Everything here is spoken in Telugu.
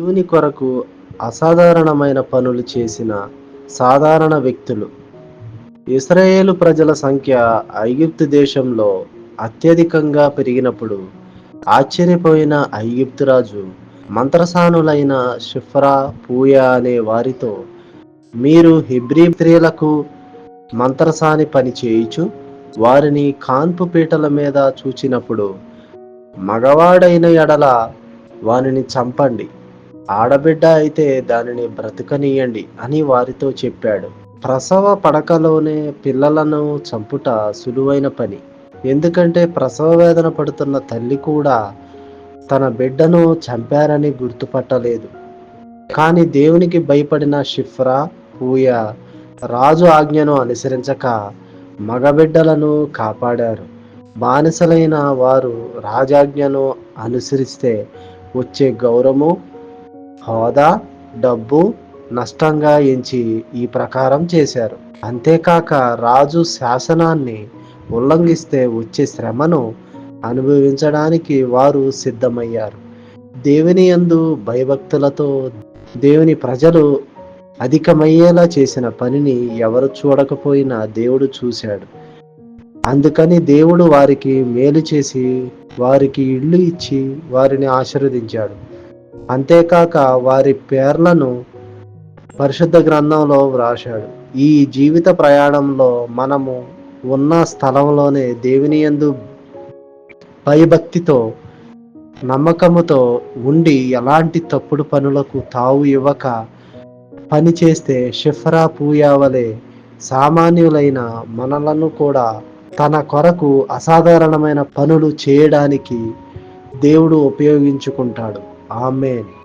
దేవుని కొరకు అసాధారణమైన పనులు చేసిన సాధారణ వ్యక్తులు. ఇస్రాయేలు ప్రజల సంఖ్య ఐగుప్తు దేశంలో అత్యధికంగా పెరిగినప్పుడు ఆశ్చర్యపోయిన ఐగుప్తు రాజు మంత్రసానులైన షిఫ్రా పూయా అనే వారితో మీరు హిబ్రీ స్త్రీలకు మంత్రసాని పని చేయుచు? వారిని కాన్పు పీటల మీద చూచినప్పుడు మగవాడైన ఎడల వానిని చంపండి. ఆడబిడ్డ అయితే దానిని బ్రతకనీయండి అని వారితో చెప్పాడు. ప్రసవ పడకలోనే పిల్లలను చంపుట సులువైన పని. ఎందుకంటే ప్రసవ వేదన పడుతున్న తల్లి కూడా తన బిడ్డను చంపారని గుర్తుపట్టలేదు. కానీ దేవునికి భయపడిన షిఫ్రా పూయ రాజు ఆజ్ఞను అనుసరించక మగబిడ్డలను కాపాడారు. బానిసలైన వారు రాజాజ్ఞను అనుసరిస్తే వచ్చే గౌరవము హోదా డబ్బు నష్టంగా ఎంచి ఈ ప్రకారం చేశారు. అంతేకాక రాజు శాసనాన్ని ఉల్లంఘిస్తే వచ్చే శ్రమను అనుభవించడానికి వారు సిద్ధమయ్యారు. దేవుని యందు భయభక్తులతో దేవుని ప్రజలు అధికమయ్యేలా చేసిన పనిని ఎవరు చూడకపోయినా దేవుడు చూశాడు. అందుకని దేవుడు వారికి మేలు చేసి వారికి ఇళ్ళు ఇచ్చి వారిని ఆశీర్వదించాడు. అంతేకాక వారి పేర్లను పరిశుద్ధ గ్రంథంలో వ్రాశాడు. ఈ జీవిత ప్రయాణంలో మనము ఉన్న స్థలంలోనే దేవుని యందు భయభక్తితో నమ్మకముతో ఉండి ఎలాంటి తప్పుడు పనులకు తావు ఇవ్వక పని చేస్తే షిఫ్రా పూయావలే సామాన్యులైన మనలను కూడా తన కొరకు అసాధారణమైన పనులు చేయడానికి దేవుడు ఉపయోగించుకుంటాడు. Amen.